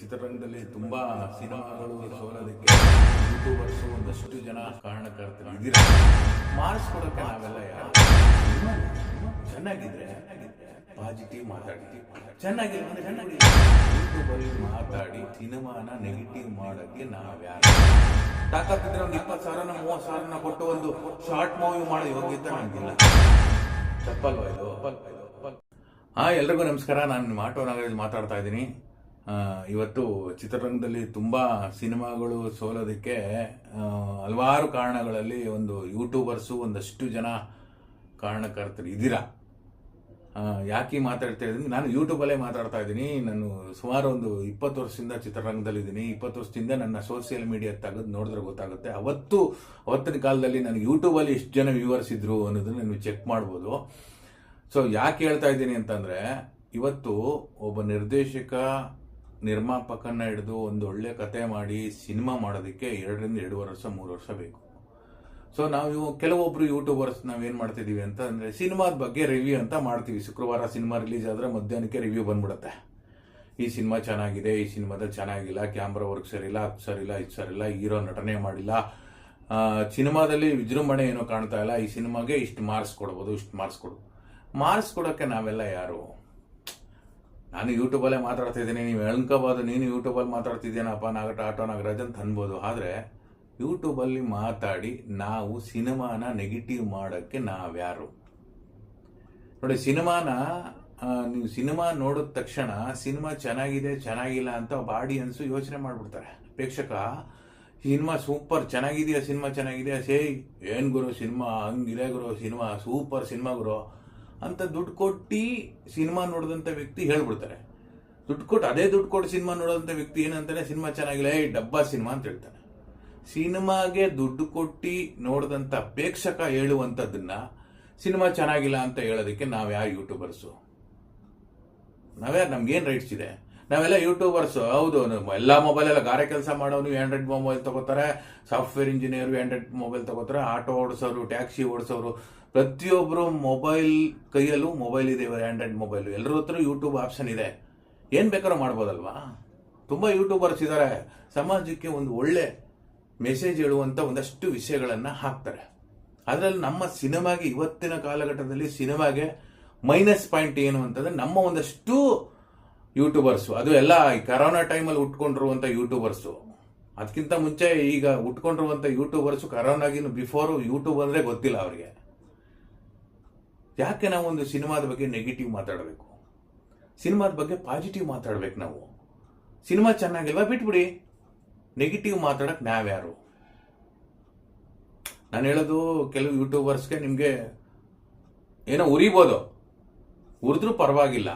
ಚಿತ್ರರಂಗದಲ್ಲಿ ತುಂಬಾ ಸಿನಿಮಾಗಳು ಸೋಲೋದಕ್ಕೆ ಯೂಟ್ಯೂಬರ್ಸ್ ಒಂದಷ್ಟು ಜನ ಕಾರಣಕರ್ತರು ಇದ್ದೀರಾ? ಮಾಡಿಸ್ಕೊಡಕ್ಕೆ ನಾವೆಲ್ಲ ಯಾರು? ಚೆನ್ನಾಗಿದ್ರೆ ಪಾಸಿಟಿವ್ ಮಾತಾಡಿ. ಚೆನ್ನಾಗಿಲ್ಲ ಅಂದ್ರೆ ಚೆನ್ನಾಗಿ ಯೂಟ್ಯೂಬಲ್ಲಿ ಮಾತಾಡಿ ಸಿನಿಮಾನ ನೆಗೆಟಿವ್ ಮಾಡೋಕ್ಕೆ ನಾವ್ಯಾರು ತಾಕತ್ತಿದ್ರೆ ಒಂದು ಇಪ್ಪತ್ತು ಸಾವಿರನ ಮೂವತ್ತು ಸಾವಿರನ ಕೊಟ್ಟು ಒಂದು ಶಾರ್ಟ್ ಮೂವಿ ಮಾಡೋ ಯೋಗ್ಯತೆ ನನಗಿಲ್ಲ ತಪ್ಪಲ್ವಾ ಇದು? ಹಾ ಎಲ್ರಿಗೂ ನಮಸ್ಕಾರ. ನಾನು ಮಾಟೋ ಆಟೋ ನಗರದಲ್ಲಿ ಮಾತಾಡ್ತಾ ಇದ್ದೀನಿ. ಇವತ್ತು ಚಿತ್ರರಂಗದಲ್ಲಿ ತುಂಬ ಸಿನಿಮಾಗಳು ಸೋಲೋದಕ್ಕೆ ಹಲವಾರು ಕಾರಣಗಳಲ್ಲಿ ಒಂದು ಯೂಟ್ಯೂಬರ್ಸು ಒಂದಷ್ಟು ಜನ ಕಾರಣಕರ್ತರು ಇದ್ದೀರಾ? ಯಾಕೆ ಮಾತಾಡ್ತಾ ಇದ್ದೀನಿ? ನಾನು ಯೂಟ್ಯೂಬಲ್ಲೇ ಮಾತಾಡ್ತಾ ಇದ್ದೀನಿ. ನಾನು ಸುಮಾರು ಒಂದು ಇಪ್ಪತ್ತು ವರ್ಷದಿಂದ ಚಿತ್ರರಂಗದಲ್ಲಿದ್ದೀನಿ. ಇಪ್ಪತ್ತು ವರ್ಷದಿಂದ ನನ್ನ ಸೋಷಿಯಲ್ ಮೀಡಿಯಾ ತೆಗೆದು ನೋಡಿದ್ರೆ ಗೊತ್ತಾಗುತ್ತೆ. ಅವತ್ತು, ಅವತ್ತಿನ ಕಾಲದಲ್ಲಿ ನನಗೆ ಯೂಟ್ಯೂಬಲ್ಲಿ ಎಷ್ಟು ಜನ ವ್ಯೂವರ್ಸ್ ಇದ್ರು ಅನ್ನೋದನ್ನ ನೀವು ಚೆಕ್ ಮಾಡ್ಬೋದು. ಸೊ, ಯಾಕೆ ಹೇಳ್ತಾ ಇದ್ದೀನಿ ಅಂತಂದರೆ, ಇವತ್ತು ಒಬ್ಬ ನಿರ್ದೇಶಕ ನಿರ್ಮಾಪಕನ ಹಿಡಿದು ಒಂದು ಒಳ್ಳೆ ಕತೆ ಮಾಡಿ ಸಿನಿಮಾ ಮಾಡೋದಕ್ಕೆ ಎರಡರಿಂದ ಎರಡೂವರೆ ವರ್ಷ, ಮೂರು ವರ್ಷ ಬೇಕು. ಸೊ ನಾವು ಕೆಲವೊಬ್ರು ಯೂಟ್ಯೂಬರ್ಸ್ ನಾವೇನು ಮಾಡ್ತಿದೀವಿ ಅಂತ ಅಂದರೆ ಸಿನಿಮಾದ ಬಗ್ಗೆ ರಿವ್ಯೂ ಅಂತ ಮಾಡ್ತೀವಿ. ಶುಕ್ರವಾರ ಸಿನಿಮಾ ರಿಲೀಸ್ ಆದ್ರೆ ಮಧ್ಯಾಹ್ನಕ್ಕೆ ರಿವ್ಯೂ ಬಂದ್ಬಿಡುತ್ತೆ. ಈ ಸಿನಿಮಾ ಚೆನ್ನಾಗಿದೆ, ಈ ಸಿನಿಮಾದಲ್ಲಿ ಚೆನ್ನಾಗಿಲ್ಲ ಕ್ಯಾಮ್ರಾ ವರ್ಕ್ ಸರಿಯಿಲ್ಲ, ಅದು ಸರಿಯಿಲ್ಲ, ಇದು ಸರಿಲ್ಲ ಹೀರೋ ನಟನೆ ಮಾಡಿಲ್ಲ. ಸಿನಿಮಾದಲ್ಲಿ ವಿಜೃಂಭಣೆ ಏನೋ ಕಾಣ್ತಾ ಇಲ್ಲ. ಈ ಸಿನಿಮಾಗೆ ಇಷ್ಟು ಮಾರ್ಕ್ಸ್ ಕೊಡ್ಬೋದು, ಇಷ್ಟು ಮಾರ್ಕ್ಸ್ ಕೊಡು ಮಾರ್ಕ್ಸ್ ಕೊಡೋಕ್ಕೆ ನಾವೆಲ್ಲ ಯಾರು? ನಾನು ಯೂಟ್ಯೂಬಲ್ಲೇ ಮಾತಾಡ್ತಾ ಇದ್ದೀನಿ ನೀವು ಹೇಳ್ಕೋಬೋದು, ನೀನು ಯೂಟ್ಯೂಬಲ್ಲಿ ಮಾತಾಡ್ತಿದ್ದೀನಪ್ಪ ನಾಗಟ ಆಟೋ ನಾಗರಾಜ್ ಅಂತ ಅನ್ಬೋದು. ಆದರೆ ಯೂಟ್ಯೂಬಲ್ಲಿ ಮಾತಾಡಿ ನಾವು ಸಿನಿಮಾನ ನೆಗೆಟಿವ್ ಮಾಡೋಕ್ಕೆ ನಾವ್ಯಾರು? ನೋಡಿ, ಸಿನಿಮಾನ ನೀವು ಸಿನಿಮಾ ನೋಡಿದ ತಕ್ಷಣ ಸಿನಿಮಾ ಚೆನ್ನಾಗಿದೆ, ಚೆನ್ನಾಗಿಲ್ಲ ಅಂತ ಒಬ್ಬ ಆಡಿಯನ್ಸು ಯೋಚನೆ ಮಾಡಿಬಿಡ್ತಾರೆ. ಪ್ರೇಕ್ಷಕ ಸಿನಿಮಾ ಸೂಪರ್, ಚೆನ್ನಾಗಿದೆಯಾ, ಸಿನಿಮಾ ಚೆನ್ನಾಗಿದೆಯಾ? ಸೇ ಏನು ಗುರು, ಸಿನಿಮಾ ಹಂಗಿದೆ ಗುರು, ಸಿನಿಮಾ ಸೂಪರ್, ಸಿನಿಮಾ ಗುರು. ಅಂತ ದುಡ್ಡು ಕೊಟ್ಟು ಸಿನಿಮಾ ನೋಡಿದಂಥ ವ್ಯಕ್ತಿ ಹೇಳ್ಬಿಡ್ತಾರೆ. ದುಡ್ಡು ಕೊಟ್ಟು ಅದೇ ದುಡ್ಡು ಕೊಟ್ಟು ಸಿನಿಮಾ ನೋಡೋದಂಥ ವ್ಯಕ್ತಿ ಏನಂತಾನೆ, ಸಿನಿಮಾ ಚೆನ್ನಾಗಿಲ್ಲ ಏ ಡಬ್ಬಾ ಸಿನಿಮಾ ಅಂತ ಹೇಳ್ತಾನೆ. ಸಿನಿಮಾಗೆ ದುಡ್ಡು ಕೊಟ್ಟು ನೋಡಿದಂಥ ಪ್ರೇಕ್ಷಕ ಹೇಳುವಂಥದ್ದನ್ನ ಸಿನಿಮಾ ಚೆನ್ನಾಗಿಲ್ಲ ಅಂತ ಹೇಳೋದಕ್ಕೆ ನಾವು ಯಾರು ಯೂಟ್ಯೂಬರ್ಸು ನಾವ್ಯಾರು, ನಮ್ಗೇನು ರೈಟ್ಸ್ ಇದೆ? ನಾವೆಲ್ಲ ಯೂಟ್ಯೂಬರ್ಸ್ ಹೌದು ಎಲ್ಲ ಮೊಬೈಲ್ ಎಲ್ಲ ಗಾರೆ ಕೆಲಸ ಮಾಡೋನು ಆಂಡ್ರಾಯ್ಡ್ ಮೊಬೈಲ್ ತಗೋತಾರೆ ಸಾಫ್ಟ್ವೇರ್ ಇಂಜಿನಿಯರ್ ಆಂಡ್ರಾಯ್ಡ್ ಮೊಬೈಲ್ ತಗೋತಾರೆ ಆಟೋ ಓಡಿಸೋರು ಟ್ಯಾಕ್ಸಿ ಓಡಿಸೋರು. ಪ್ರತಿಯೊಬ್ಬರು ಮೊಬೈಲ್ ಕೈಯಲ್ಲೂ ಮೊಬೈಲ್ ಇದೆ ಆಂಡ್ರಾಯ್ಡ್ ಮೊಬೈಲ್ ಎಲ್ಲರ ಹತ್ರ ಯೂಟ್ಯೂಬ್ ಆಪ್ಷನ್ ಇದೆ. ಏನು ಬೇಕಾದ್ರೂ ಮಾಡ್ಬೋದಲ್ವಾ? ತುಂಬ ಯೂಟ್ಯೂಬರ್ಸ್ ಇದ್ದಾರೆ ಸಮಾಜಕ್ಕೆ ಒಂದು ಒಳ್ಳೆ ಮೆಸೇಜ್ ಹೇಳುವಂಥ ಒಂದಷ್ಟು ವಿಷಯಗಳನ್ನು ಹಾಕ್ತಾರೆ. ಅದರಲ್ಲಿ ನಮ್ಮ ಸಿನಿಮಾಗೆ ಇವತ್ತಿನ ಕಾಲಘಟ್ಟದಲ್ಲಿ ಸಿನಿಮಾಗೆ ಮೈನಸ್ ಪಾಯಿಂಟ್ ಏನು ಅಂತಂದ್ರೆ ನಮ್ಮ ಒಂದಷ್ಟು ಯೂಟ್ಯೂಬರ್ಸು ಅದು ಎಲ್ಲ ಕರೋನಾ ಟೈಮಲ್ಲಿ ಉಟ್ಕೊಂಡಿರುವಂಥ ಯೂಟ್ಯೂಬರ್ಸು ಅದಕ್ಕಿಂತ ಮುಂಚೆ ಈಗ ಉಟ್ಕೊಂಡಿರುವಂಥ ಯೂಟ್ಯೂಬರ್ಸು ಕರೋನಾಗಿನ ಬಿಫೋರು ಯೂಟ್ಯೂಬ್ ಅಂದ್ರೆ ಗೊತ್ತಿಲ್ಲ ಅವರಿಗೆ. ಯಾಕೆ ನಾವು ಒಂದು ಸಿನಿಮಾದ ಬಗ್ಗೆ ನೆಗೆಟಿವ್ ಮಾತಾಡಬೇಕು? ಸಿನಿಮಾದ ಬಗ್ಗೆ ಪಾಸಿಟಿವ್ ಮಾತಾಡ್ಬೇಕು ನಾವು. ಸಿನಿಮಾ ಚೆನ್ನಾಗಿಲ್ವಾ? ಬಿಟ್ಬಿಡಿ. ನೆಗೆಟಿವ್ ಮಾತಾಡಕ್ ನಾವ್ಯಾರು? ನಾನು ಹೇಳೋದು ಕೆಲವು ಯೂಟ್ಯೂಬರ್ಸ್ಗೆ ನಿಮಗೆ ಏನೋ ಉರಿಬೋದು. ಉರಿದ್ರೂ ಪರವಾಗಿಲ್ಲ.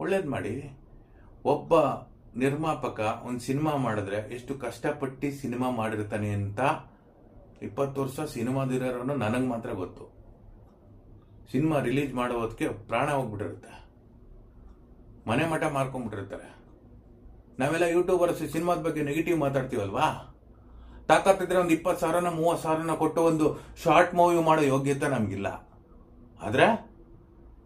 ಒಳ್ಳೇದು ಮಾಡಿ. ಒಬ್ಬ ನಿರ್ಮಾಪಕ ಒಂದು ಸಿನಿಮಾ ಮಾಡಿದ್ರೆ ಎಷ್ಟು ಕಷ್ಟಪಟ್ಟು ಸಿನಿಮಾ ಮಾಡಿರ್ತಾನೆ ಅಂತ ಇಪ್ಪತ್ತು ವರ್ಷ ಸಿನಿಮಾದಿರೋರನ್ನು ನನಗೆ ಮಾತ್ರ ಗೊತ್ತು. ಸಿನಿಮಾ ರಿಲೀಸ್ ಮಾಡೋದಕ್ಕೆ ಪ್ರಾಣ ಹೋಗ್ಬಿಟ್ಟಿರುತ್ತೆ. ಮನೆ ಮಠ ಮಾರ್ಕೊಂಡ್ಬಿಟ್ಟಿರ್ತಾರೆ ನಾವೆಲ್ಲ ಯೂಟ್ಯೂಬರ್ಸ್ ಸಿನಿಮಾದ ಬಗ್ಗೆ ನೆಗೆಟಿವ್ ಮಾತಾಡ್ತೀವಲ್ವಾ? ತಾಕತ್ತಿದ್ರೆ ಒಂದು ಇಪ್ಪತ್ತು ಸಾವಿರನ, ಮೂವತ್ತು ಸಾವಿರನ ಕೊಟ್ಟು ಒಂದು ಶಾರ್ಟ್ ಮೂವಿ ಮಾಡೋ ಯೋಗ್ಯತೆ ನಮಗಿಲ್ಲ. ಆದ್ರೆ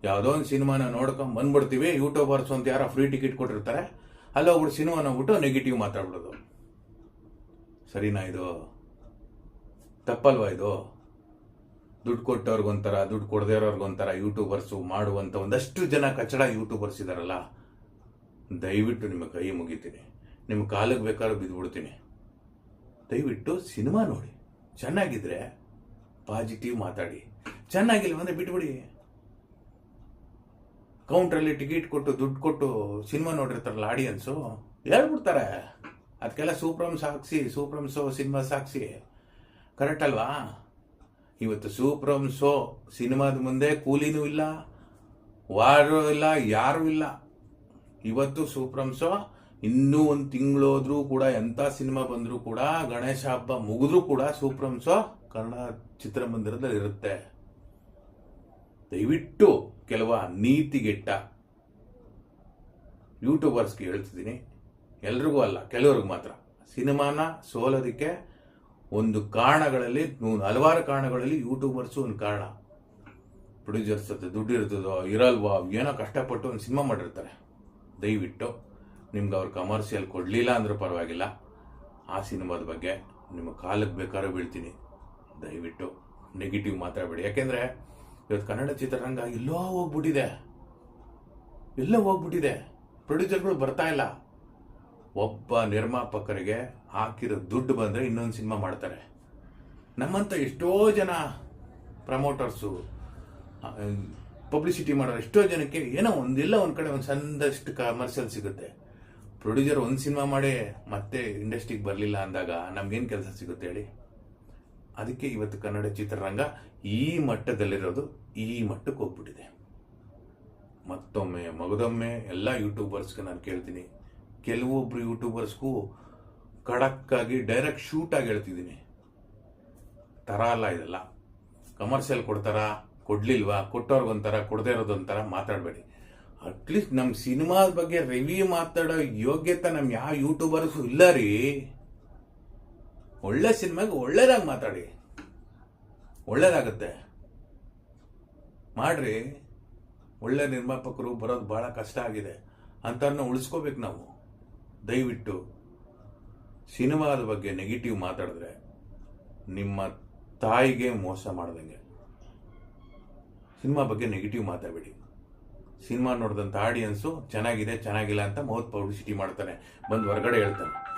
ಯಾವುದೋ ಒಂದು ಸಿನಿಮಾನ ನೋಡ್ಕೊಂಡು ಬಂದ್ಬಿಡ್ತೀವಿ ಯೂಟ್ಯೂಬರ್ಸ್ ಅಂತ ಯಾರೋ ಫ್ರೀ ಟಿಕೆಟ್ ಕೊಟ್ಟಿರ್ತಾರೆ. ಅಲ್ಲಿ ಹೋಗ್ಬಿಟ್ಟು ಸಿನಿಮಾ ನೋಡ್ಬಿಟ್ಟು ನೆಗೆಟಿವ್ ಮಾತಾಡ್ಬಿಡೋದು. ಸರಿನಾ ಇದು? ತಪ್ಪಲ್ವಾ ಇದು? ದುಡ್ಡು ಕೊಟ್ಟವ್ರಿಗೊಂಥರ, ದುಡ್ಡು ಕೊಡದೇ ಇರೋರ್ಗೊಂಥರ ಯೂಟ್ಯೂಬರ್ಸು ಮಾಡುವಂಥ ಒಂದಷ್ಟು ಜನ ಕಚಡ ಯೂಟ್ಯೂಬರ್ಸ್ ಇದಾರಲ್ಲ. ದಯವಿಟ್ಟು ನಿಮ್ಮ ಕೈ ಮುಗಿತೀನಿ. ನಿಮ್ಮ ಕಾಲಿಗೆ ಬೇಕಾದ್ರೂ ಬಿದ್ದುಬಿಡ್ತೀನಿ. ದಯವಿಟ್ಟು ಸಿನಿಮಾ ನೋಡಿ. ಚೆನ್ನಾಗಿದ್ರೆ ಪಾಸಿಟಿವ್ ಮಾತಾಡಿ. ಚೆನ್ನಾಗಿಲ್ಲ ಅಂದರೆ ಬಿಟ್ಬಿಡಿ. ಕೌಂಟ್ರಲ್ಲಿ ಟಿಕೆಟ್ ಕೊಟ್ಟು, ದುಡ್ಡು ಕೊಟ್ಟು ಸಿನಿಮಾ ನೋಡಿರ್ತಾರಲ್ಲ ಆಡಿಯನ್ಸು ಹೇಳ್ಬಿಡ್ತಾರೆ. ಅದಕ್ಕೆಲ್ಲ ಸೂಪ್ರಮ್ ಸಾಕ್ಷಿ ಸೂಪ್ರಮ್ ಸೋ ಸಿನಿಮಾ ಸಾಕ್ಷಿ ಕರೆಕ್ಟ್ ಅಲ್ವಾ? ಇವತ್ತು ಸೂಪ್ರಮ್ ಸೋ ಸಿನಿಮಾದ ಮುಂದೆ ಕೂಲಿನೂ ಇಲ್ಲ, ವಾರು ಇಲ್ಲ, ಯಾರೂ ಇಲ್ಲ. ಇವತ್ತು ಸೂಪ್ರಮ್ ಸೋ ಇನ್ನೂ ಒಂದು ತಿಂಗಳೋದ್ರೂ ಕೂಡ ಎಂಥ ಸಿನಿಮಾ ಬಂದರೂ ಕೂಡ, ಗಣೇಶ ಹಬ್ಬ ಮುಗಿದ್ರೂ ಕೂಡ ಸೂಪ್ರಮ್ ಸೋ ಕನ್ನಡ ಚಿತ್ರಮಂದಿರದಲ್ಲಿ ಇರುತ್ತೆ ದಯವಿಟ್ಟು ಕೆಲವ ನೀತಿಗೆಟ್ಟ ಯೂಟ್ಯೂಬರ್ಸ್ಗೆ ಹೇಳ್ತಿದ್ದೀನಿ. ಎಲ್ರಿಗೂ ಅಲ್ಲ, ಕೆಲವ್ರಿಗೆ ಮಾತ್ರ. ಸಿನಿಮಾನ ಸೋಲೋದಕ್ಕೆ ಒಂದು ಕಾರಣಗಳಲ್ಲಿ ಹಲವಾರು ಕಾರಣಗಳಲ್ಲಿ ಯೂಟ್ಯೂಬರ್ಸು ಒಂದು ಕಾರಣ. ಪ್ರೊಡ್ಯೂಸರ್ಸ್ ಹತ್ರ ದುಡ್ಡು ಇರ್ತದೋ, ಇರಲ್ವೋ, ಏನೋ ಕಷ್ಟಪಟ್ಟು ಒಂದು ಸಿನಿಮಾ ಮಾಡಿರ್ತಾರೆ. ದಯವಿಟ್ಟು ನಿಮ್ಗೆ ಅವ್ರು ಕಮರ್ಷಿಯಲ್ ಕೊಡಲಿಲ್ಲ ಅಂದರೂ ಪರವಾಗಿಲ್ಲ. ಆ ಸಿನಿಮಾದ ಬಗ್ಗೆ ನಿಮ್ಮ ಕಾಲಕ್ಕೆ ಬೇಕಾದ್ರೂ ಬೀಳ್ತೀನಿ. ದಯವಿಟ್ಟು ನೆಗೆಟಿವ್ ಮಾತಾಡಬೇಡಿ ಯಾಕೆಂದರೆ ಇವತ್ತು ಕನ್ನಡ ಚಿತ್ರರಂಗ ಎಲ್ಲೋ ಹೋಗ್ಬಿಟ್ಟಿದೆ. ಎಲ್ಲೋ ಹೋಗ್ಬಿಟ್ಟಿದೆ. ಪ್ರೊಡ್ಯೂಸರ್ಗಳು ಬರ್ತಾ ಇಲ್ಲ. ಒಬ್ಬ ನಿರ್ಮಾಪಕರಿಗೆ ಹಾಕಿರೋ ದುಡ್ಡು ಬಂದರೆ ಇನ್ನೊಂದು ಸಿನಿಮಾ ಮಾಡ್ತಾರೆ. ನಮ್ಮಂಥ ಎಷ್ಟೋ ಜನ ಪ್ರಮೋಟರ್ಸು ಪಬ್ಲಿಸಿಟಿ ಮಾಡೋರು ಎಷ್ಟೋ ಜನಕ್ಕೆ ಏನೋ ಒಂದಿಲ್ಲ, ಒಂದು ಕಡೆ ಒಂದು ಸಣ್ಣದಷ್ಟು ಕಮರ್ಷಿಯಲ್ ಸಿಗುತ್ತೆ. ಪ್ರೊಡ್ಯೂಸರ್ ಒಂದು ಸಿನಿಮಾ ಮಾಡಿ ಮತ್ತೆ ಇಂಡಸ್ಟ್ರಿಗೆ ಬರಲಿಲ್ಲ ಅಂದಾಗ ನಮ್ಗೇನು ಕೆಲಸ ಸಿಗುತ್ತೆ ಹೇಳಿ? ಅದಕ್ಕೆ ಇವತ್ತು ಕನ್ನಡ ಚಿತ್ರರಂಗ ಈ ಮಟ್ಟದಲ್ಲಿರೋದು ಈ ಮಟ್ಟಕ್ಕೆ ಹೋಗ್ಬಿಟ್ಟಿದೆ. ಮತ್ತೊಮ್ಮೆ ಮಗದೊಮ್ಮೆ ಎಲ್ಲ ಯೂಟ್ಯೂಬರ್ಸ್ಗೆ ನಾನು ಕೇಳ್ತೀನಿ. ಕೆಲವೊಬ್ರು ಯೂಟ್ಯೂಬರ್ಸ್ಗೂ ಖಡಕ್ಕಾಗಿ ಡೈರೆಕ್ಟ್ ಶೂಟ್ ಆಗಿ ಹೇಳ್ತಿದ್ದೀನಿ. ತರ ಅಲ್ಲ ಇದೆಲ್ಲ. ಕಮರ್ಷಿಯಲ್ ಕೊಡ್ತಾರಾ, ಕೊಡ್ಲಿಲ್ವಾ? ಕೊಟ್ಟವ್ರಿಗೊಂಥರ, ಕೊಡದೇ ಇರೋದೊಂಥರ ಮಾತಾಡಬೇಡಿ. ಅಟ್ಲೀಸ್ಟ್ ನಮ್ಮ ಸಿನಿಮಾದ ಬಗ್ಗೆ ರಿವ್ಯೂ ಮಾತಾಡೋ ಯೋಗ್ಯತೆ ನಮ್ಮ ಯಾವ ಯೂಟ್ಯೂಬರ್ಸು ಇಲ್ಲ ರೀ. ಒಳ್ಳೆ ಸಿನಿಮಾಗೆ ಒಳ್ಳೇದಾಗಿ ಮಾತಾಡಿ. ಒಳ್ಳೇದಾಗುತ್ತೆ. ಮಾಡ್ರಿ. ಒಳ್ಳೆ ನಿರ್ಮಾಪಕರು ಬರೋದು ಬಹಳ ಕಷ್ಟ ಆಗಿದೆ. ಅಂಥವ್ರನ್ನ ಉಳಿಸ್ಕೋಬೇಕು ನಾವು. ದಯವಿಟ್ಟು ಸಿನಿಮಾದ ಬಗ್ಗೆ ನೆಗೆಟಿವ್ ಮಾತಾಡಿದ್ರೆ ನಿಮ್ಮ ತಾಯಿಗೆ ಮೋಸ ಮಾಡ್ದಂಗೆ. ಸಿನಿಮಾ ಬಗ್ಗೆ ನೆಗೆಟಿವ್ ಮಾತಾಡಬೇಡಿ. ಸಿನಿಮಾ ನೋಡಿದಂಥ ಆಡಿಯನ್ಸು ಚೆನ್ನಾಗಿದೆ, ಚೆನ್ನಾಗಿಲ್ಲ ಅಂತ ಮೌತ್ ಪಬ್ಲಿಸಿಟಿ ಮಾಡ್ತಾನೆ. ಬಂದು ಹೊರಗಡೆ ಹೇಳ್ತಾನೆ.